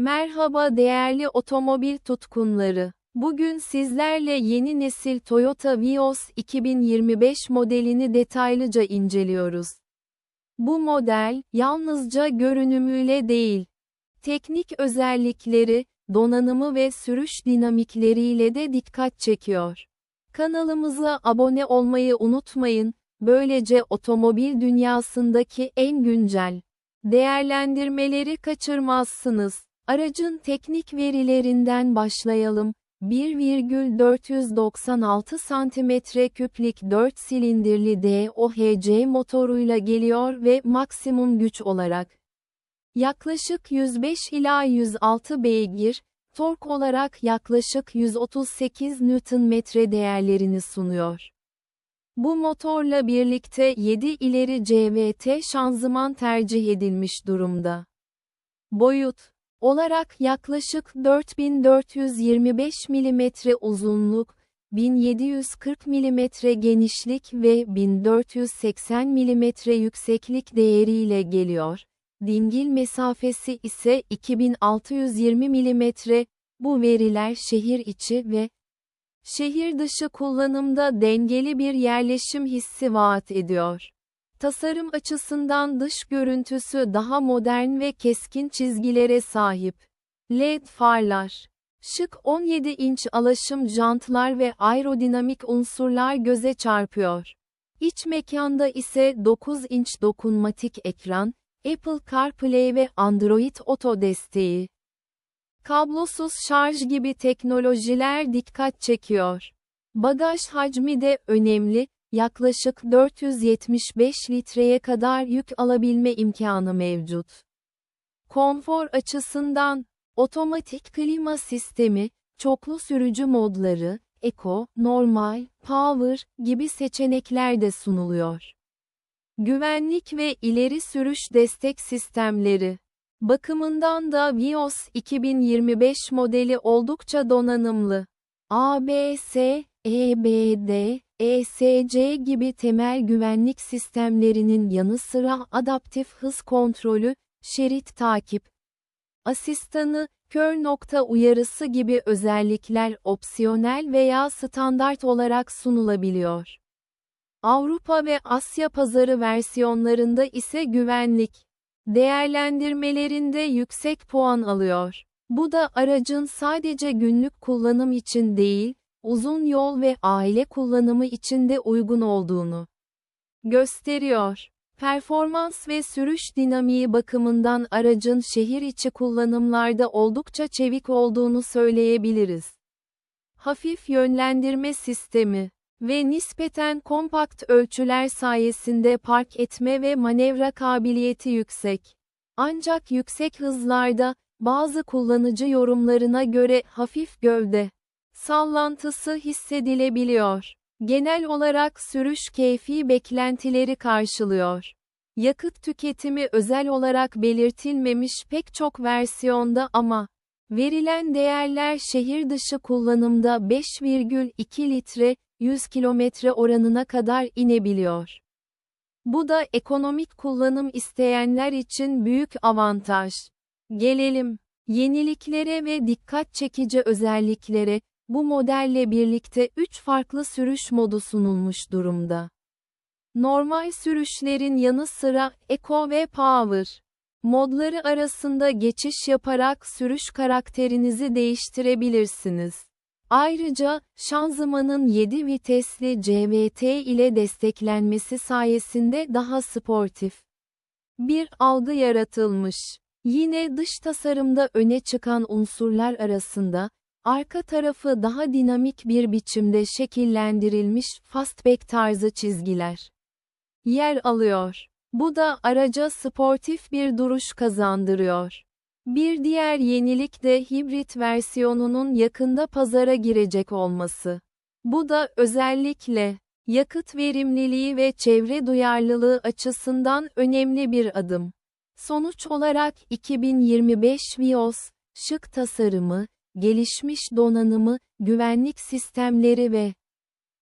Merhaba değerli otomobil tutkunları. Bugün sizlerle yeni nesil Toyota Vios 2025 modelini detaylıca inceliyoruz. Bu model, yalnızca görünümüyle değil, teknik özellikleri, donanımı ve sürüş dinamikleriyle de dikkat çekiyor. Kanalımıza abone olmayı unutmayın, böylece otomobil dünyasındaki en güncel değerlendirmeleri kaçırmazsınız. Aracın teknik verilerinden başlayalım. 1,496 cm3'lik 4 silindirli DOHC motoruyla geliyor ve maksimum güç olarak yaklaşık 105 ila 106 beygir, tork olarak yaklaşık 138 Nm değerlerini sunuyor. Bu motorla birlikte 7 ileri CVT şanzıman tercih edilmiş durumda. Boyut olarak yaklaşık 4425 mm uzunluk, 1740 mm genişlik ve 1480 mm yükseklik değeriyle geliyor. Dingil mesafesi ise 2620 mm. Bu veriler şehir içi ve şehir dışı kullanımda dengeli bir yerleşim hissi vaat ediyor. Tasarım açısından dış görüntüsü daha modern ve keskin çizgilere sahip. LED farlar, şık 17 inç alaşım jantlar ve aerodinamik unsurlar göze çarpıyor. İç mekanda ise 9 inç dokunmatik ekran, Apple CarPlay ve Android Auto desteği. Kablosuz şarj gibi teknolojiler dikkat çekiyor. Bagaj hacmi de önemli, yaklaşık 475 litreye kadar yük alabilme imkanı mevcut. Konfor açısından, otomatik klima sistemi, çoklu sürücü modları, Eco, Normal, Power gibi seçenekler de sunuluyor. Güvenlik ve ileri sürüş destek sistemleri. Bakımından da Vios 2025 modeli oldukça donanımlı. ABS, EBD, ESC gibi temel güvenlik sistemlerinin yanı sıra adaptif hız kontrolü, şerit takip, asistanı, kör nokta uyarısı gibi özellikler opsiyonel veya standart olarak sunulabiliyor. Avrupa ve Asya pazarı versiyonlarında ise güvenlik değerlendirmelerinde yüksek puan alıyor. Bu da aracın sadece günlük kullanım için değil, uzun yol ve aile kullanımı için de uygun olduğunu gösteriyor. Performans ve sürüş dinamiği bakımından aracın şehir içi kullanımlarda oldukça çevik olduğunu söyleyebiliriz. Hafif yönlendirme sistemi ve nispeten kompakt ölçüler sayesinde park etme ve manevra kabiliyeti yüksek. Ancak yüksek hızlarda, bazı kullanıcı yorumlarına göre hafif gövde sallantısı hissedilebiliyor. Genel olarak sürüş keyfi beklentileri karşılıyor. Yakıt tüketimi özel olarak belirtilmemiş pek çok versiyonda ama verilen değerler şehir dışı kullanımda 5,2 litre 100 kilometre oranına kadar inebiliyor. Bu da ekonomik kullanım isteyenler için büyük avantaj. Gelelim yeniliklere ve dikkat çekici özelliklere. Bu modelle birlikte 3 farklı sürüş modu sunulmuş durumda. Normal sürüşlerin yanı sıra Eco ve Power modları arasında geçiş yaparak sürüş karakterinizi değiştirebilirsiniz. Ayrıca, şanzımanın 7 vitesli CVT ile desteklenmesi sayesinde daha sportif bir algı yaratılmış. Yine dış tasarımda öne çıkan unsurlar arasında, arka tarafı daha dinamik bir biçimde şekillendirilmiş fastback tarzı çizgiler yer alıyor. Bu da araca sportif bir duruş kazandırıyor. Bir diğer yenilik de hibrit versiyonunun yakında pazara girecek olması. Bu da özellikle yakıt verimliliği ve çevre duyarlılığı açısından önemli bir adım. Sonuç olarak 2025 Vios, şık tasarımı, gelişmiş donanımı, güvenlik sistemleri ve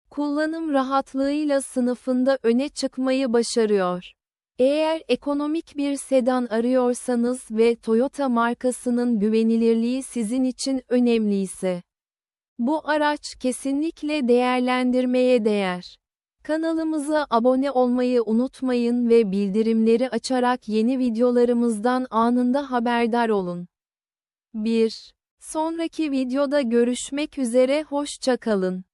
kullanım rahatlığıyla sınıfında öne çıkmayı başarıyor. Eğer ekonomik bir sedan arıyorsanız ve Toyota markasının güvenilirliği sizin için önemliyse, bu araç kesinlikle değerlendirmeye değer. Kanalımıza abone olmayı unutmayın ve bildirimleri açarak yeni videolarımızdan anında haberdar olun. 1. Sonraki videoda görüşmek üzere hoşça kalın.